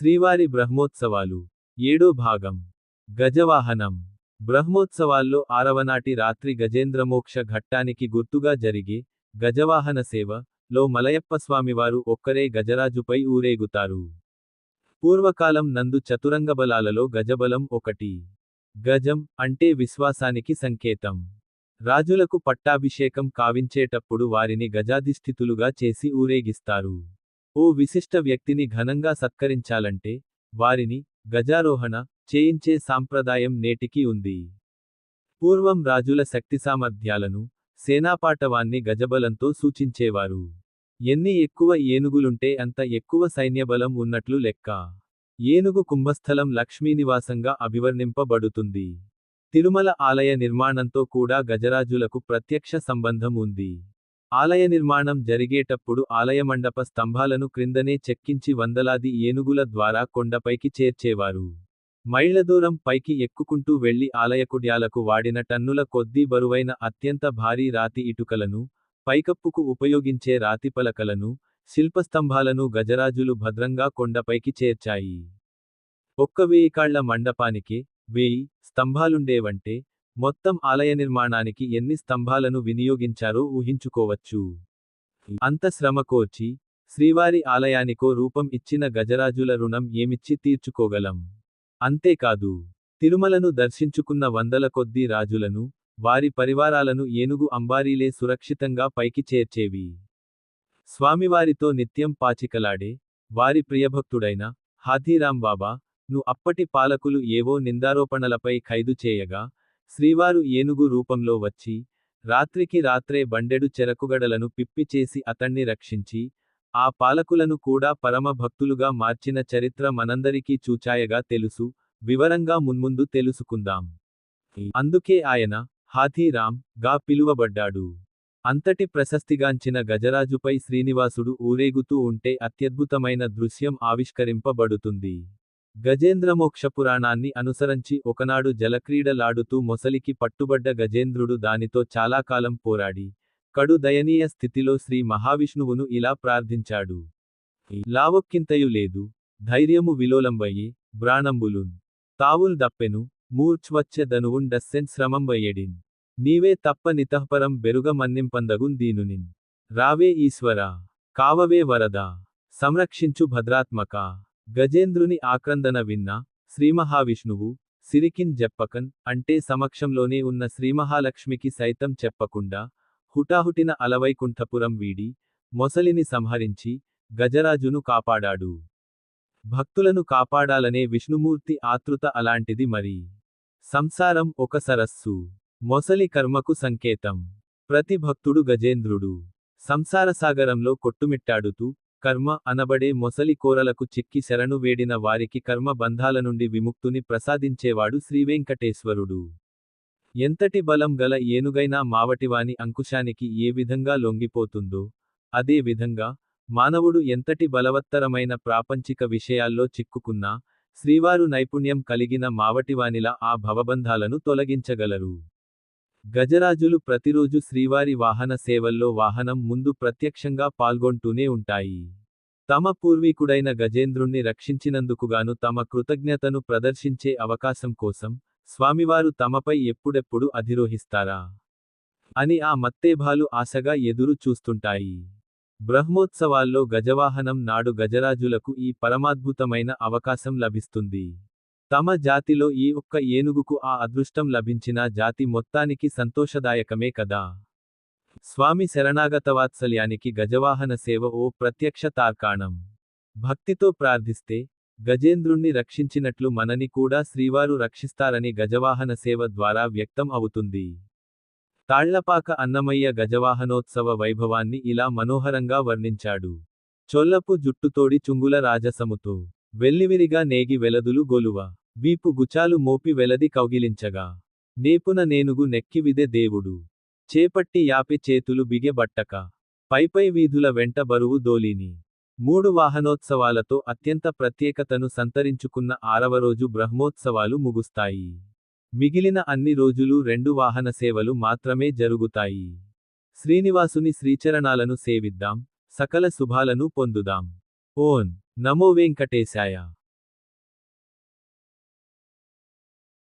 శ్రీవారి బ్రహ్మోత్సవాలు. ఏడో భాగం. గజవాహనం. బ్రహ్మోత్సవాల్లో ఆరవనాటి రాత్రి గజేంద్రమోక్ష ఘట్టానికి గుర్తుగా జరిగే గజవాహన సేవ లో మలయప్ప స్వామివారు ఒక్కరే గజరాజుపై ఊరేగుతారు. పూర్వకాలం నందు చతురంగ బలాలలో గజబలం ఒకటి. గజం అంటే విశ్వాసానికి సంకేతం. రాజులకు పట్టాభిషేకం కావించేటప్పుడు వారిని గజాధిష్ఠితులుగా చేసి ఊరేగిస్తారు. ఓ విశిష్ట వ్యక్తిని ఘనంగా సత్కరించాలంటే వారిని గజారోహణ చేయించే సాంప్రదాయం నేటికీ ఉంది. పూర్వం రాజుల శక్తి సామర్థ్యాలను సేనాపాటవాన్ని గజబలంతో సూచించేవారు. ఎన్ని ఎక్కువ ఏనుగులుంటే అంత ఎక్కువ సైన్యబలం ఉన్నట్లు లెక్క. ఏనుగు కుంభస్థలం లక్ష్మీనివాసంగా అభివర్ణింపబడుతుంది. తిరుమల ఆలయ నిర్మాణంతో కూడా గజరాజులకు ప్రత్యక్ష సంబంధం ఉంది. ఆలయ నిర్మాణం జరిగేటప్పుడు ఆలయ మండప స్తంభాలను క్రిందనే చెక్కించి వందలాది ఏనుగుల ద్వారా కొండపైకి చేర్చేవారు. మైళ్ళ దూరం పైకి ఎక్కుకుంటూ వెళ్ళి ఆలయకుడ్యాలకు వాడిన టన్నుల కొద్దీ బరువైన అత్యంత భారీ రాతి ఇటుకలను పైకప్పుకు ఉపయోగించే రాతి పలకలను శిల్పస్తంభాలను గజరాజులు భద్రంగా కొండపైకి చేర్చాయి. ఒక్క వేయికాళ్ళ మండపానికి మండపానికే వేయి స్తంభాలుండేవంటే మొత్తం ఆలయ నిర్మాణానికి ఎన్ని స్తంభాలను వినియోగించారో ఊహించుకోవచ్చు. అంత శ్రమకోర్చి శ్రీవారి ఆలయానికో రూపం ఇచ్చిన గజరాజుల రుణం ఏమిచ్చి తీర్చుకోగలం? అంతేకాదు తిరుమలను దర్శించుకున్న వందల కొద్దీ రాజులను వారి పరివారాలను ఏనుగు అంబారీలే సురక్షితంగా పైకి చేర్చేవి. స్వామివారితో నిత్యం పాచికలాడే వారి ప్రియభక్తుడైన హాథీరాం బాబా ను అప్పటి పాలకులు ఏవో నిందారోపణలపై ఖైదు చేయగా శ్రీవారు ఏనుగు రూపంలో వచ్చి రాత్రికి రాత్రే బండెడు చెరకుగడలను పిప్పి చేసి అతణ్ణి రక్షించి ఆ పాలకులను కూడా పరమ భక్తులుగా మార్చిన చరిత్ర మనందరికీ చూచాయగా తెలుసు వివరంగా మున్ముందు తెలుసుకుందాం. అందుకే ఆయన హాథీరామ్గా పిలువబడ్డాడు. అంతటి ప్రశస్తిగాంచిన గజరాజుపై శ్రీనివాసుడు ఊరేగుతూ ఉంటే అత్యద్భుతమైన దృశ్యం ఆవిష్కరింపబడుతుంది. గజేంద్రమోక్ష పురాణాన్ని అనుసరించి ఒకనాడు జలక్రీడలాడుతూ మొసలికి పట్టుబడ్డ గజేంద్రుడు దానితో చాలాకాలం పోరాడి కడు దయనీయ స్థితిలో శ్రీ మహావిష్ణువును ఇలా ప్రార్థించాడు. లావొక్కింతయు లేదు ధైర్యము విలోలంబయ్యే బ్రాణంబులున్ తావుల్ దప్పెను మూర్చ్వచ్చెదనువున్ డస్సెన్ శ్రమంబయ్యడిన్ నీవే తప్ప నితఃపరం బెరుగ మన్నింపందగున్ దీనునిన్. రావే ఈశ్వరా కావవే వరదా సంరక్షించు భద్రాత్మక. గజేంద్రుని ఆక్రందన విన్న శ్రీమహావిష్ణువు సిరికిన్ జెప్పకన్ అంటే సమక్షంలోనే ఉన్న శ్రీమహాలక్ష్మికి సైతం చెప్పకుండా హుటాహుటిన అలవైకుంఠపురం వీడి మొసలిని సంహరించి గజరాజును కాపాడాడు. భక్తులను కాపాడాలనే విష్ణుమూర్తి ఆతృత అలాంటిది మరి. సంసారం ఒక సరస్సు. మొసలి కర్మకు సంకేతం. ప్రతి భక్తుడు గజేంద్రుడు. సంసారసాగరంలో కొట్టుమిట్టాడుతూ కర్మ అనబడే మొసలి కోరలకు చిక్కి శరణు వేడిన వారికి కర్మ బంధాల నుండి విముక్తుని ప్రసాదించేవాడు శ్రీవెంకటేశ్వరుడు. ఎంతటి బలం గల ఏనుగైనా మావటివాని అంకుశానికి ఏ విధంగా లొంగిపోతుందో అదే విధంగా మానవుడు ఎంతటి బలవత్తరమైన ప్రాపంచిక విషయాల్లో చిక్కుకున్నా శ్రీవారు నైపుణ్యం కలిగిన మావటివానిలా ఆ భవబంధాలను తొలగించగలరు. గజరాజులు ప్రతిరోజు శ్రీవారి వాహన సేవల్లో వాహనం ముందు ప్రత్యక్షంగా పాల్గొంటూనే ఉంటాయి. తమ పూర్వీకుడైన గజేంద్రుణ్ణి రక్షించినందుకుగాను తమ కృతజ్ఞతను ప్రదర్శించే అవకాశం కోసం స్వామివారు తమపై ఎప్పుడెప్పుడు అధిరోహిస్తారా? అని ఆ మత్తేభాలు ఆశగా ఎదురు చూస్తుంటాయి. బ్రహ్మోత్సవాల్లో గజవాహనం నాడు గజరాజులకు ఈ పరమాద్భుతమైన అవకాశం లభిస్తుంది. తమ జాతిలో ఈ ఒక్క ఏనుగుకు ఆ అదృష్టం లభించిన జాతి మొత్తానికి సంతోషదాయకమే కదా. స్వామి శరణాగతవాత్సల్యానికి గజవాహన సేవ ఓ ప్రత్యక్ష తార్కాణం. భక్తితో ప్రార్థిస్తే గజేంద్రుణ్ణి రక్షించినట్లు మనని కూడా శ్రీవారు రక్షిస్తారని గజవాహన సేవ ద్వారా వ్యక్తం అవుతుంది. తాళ్ళపాక అన్నమయ్య గజవాహనోత్సవ వైభవాన్ని ఇలా మనోహరంగా వర్ణించాడు. చొల్లపు జుట్టుతోడి చుంగుల రాజసముతో వెల్లివిరిగా నేగి వెలదులు గొలువ. వీపు గుచాలు మోపి వెలది కౌగిలించగా. నేపున నేనుగు నెక్కివిదే దేవుడు. చేపట్టి యాపి చేతులు బిగెబట్టక పైపై వీధుల వెంట బరువు దోలిని. మూడు వాహనోత్సవాలతో అత్యంత ప్రత్యేకతను సంతరించుకున్న ఆరవ రోజు బ్రహ్మోత్సవాలు ముగుస్తాయి. మిగిలిన అన్ని రోజులు రెండు వాహన సేవలు మాత్రమే జరుగుతాయి. శ్రీనివాసుని శ్రీచరణాలను సేవిద్దాం. సకల శుభాలను పొందుదాం. ఓన్ నమో వెంకటేశాయ.